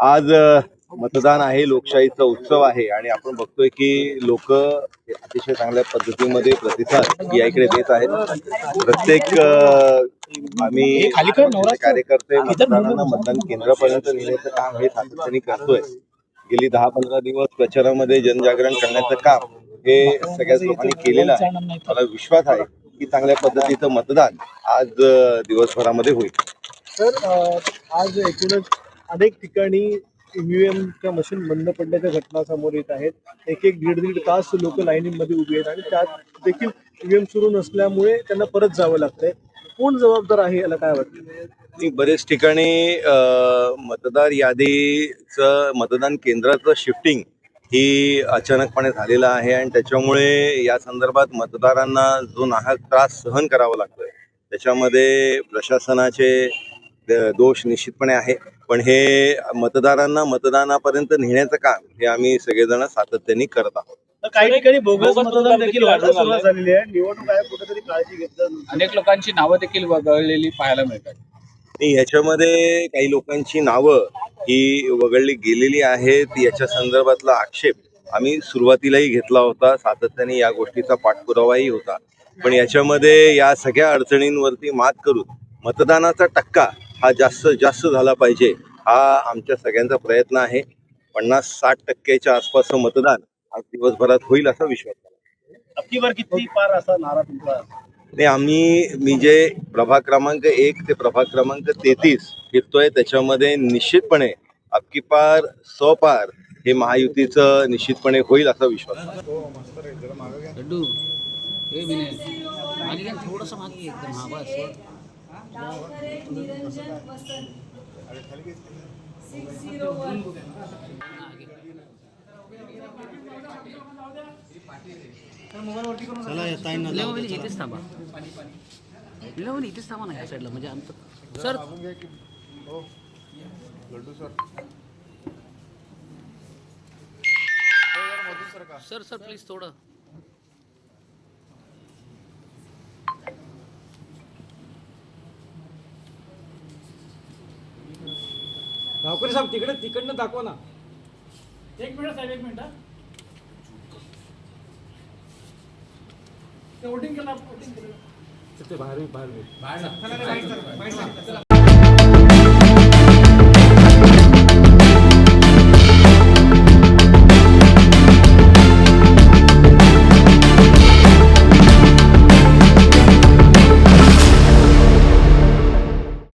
आज मतदान आहे लोकशाहीचा उत्सव आहे आणि आपण बघतोय की लोक अतिशय चांगल्या पद्धतीमध्ये प्रतिसाद या इकडे देत आहेत. प्रत्येक आम्ही कार्यकर्ते मतदारांना मतदान केंद्रापर्यंत नेण्याचं काम हे सातत्याने करतोय. गेली दहा पंधरा दिवस प्रचारामध्ये जनजागरण करण्याचं काम हे सगळ्याच लोकांनी केलेलं आहे. मला विश्वास आहे की चांगल्या पद्धतीचं मतदान आज दिवसभरामध्ये होईल. अ, आज एकूणच अनेक ठिकाणी ईव्हीएमच्या मशीन बंद पडण्याच्या घटना समोर येत आहेत. एक एक दीड दीड तास लोक लाईनीमध्ये उभी आहेत आणि त्यात देखील ईव्हीएम सुरू नसल्यामुळे त्यांना परत जावं लागतंय. कोण जबाबदार आहे याला काय वाटतं? बरेच ठिकाणी मतदार यादीचं मतदान केंद्राचं शिफ्टिंग ही अचानकपणे झालेलं आहे आणि त्याच्यामुळे या संदर्भात मतदारांना जो नाहक त्रास सहन करावा लागतोय त्याच्यामध्ये प्रशासनाचे दोष निश्चितपणे आहे. पण हे मतदारांना मतदानापर्यंत नेण्याचं काम हे आम्ही सगळेजण सातत्याने करत आहोत. तर काही ठिकाणी बोगस मतदान देखील देखील व्हायला आढळून सुरुवात झालेली आहे. निवडणूक आयोग कुठेतरी काळजी घेतलं अनेक लोकांची नावं देखील वगळलेली पाहायला मिळतात. आणि याच्यामध्ये काही लोकांची नावं ही वगळली गेलेली आहेत. याच्या संदर्भातला आक्षेप आम्ही सुरुवातीलाही घेतला होता. सातत्याने या गोष्टीचा पाठपुरावाही होता. पण याच्यामध्ये या सगळ्या अडचणींवरती मात करून मतदानाचा टक्का हा जास्त जास्त झाला पाहिजे हा आमच्या सगळ्यांचा प्रयत्न आहे पन्नास साठ टक्क्याच्या आसपासचं मतदान आज दिवसभरात होईल असा विश्वास आहे. अबकी बार किती पार असा नारा तुमचा आणि आम्ही मी जे प्रभाग क्रमांक एक ते प्रभाग क्रमांक तेहतीस फिरतोय त्याच्यामध्ये निश्चितपणे अबकी पार सपार हे महायुतीचं निश्चितपणे होईल असा विश्वास आहे. Niranjan Vasant. Six zero one. Level इथेच थांबा. लेवल इथेच थांबा ना या साईडला म्हणजे आमचं सर सर सर प्लीज थोडं. गावकरी साहेब तिकडे तिकडनं दाखवा ना. एक मिनिट साहेब एक मिनिट वोटिंग केलं वोटिंग केलं. ते बाहेर बाहेर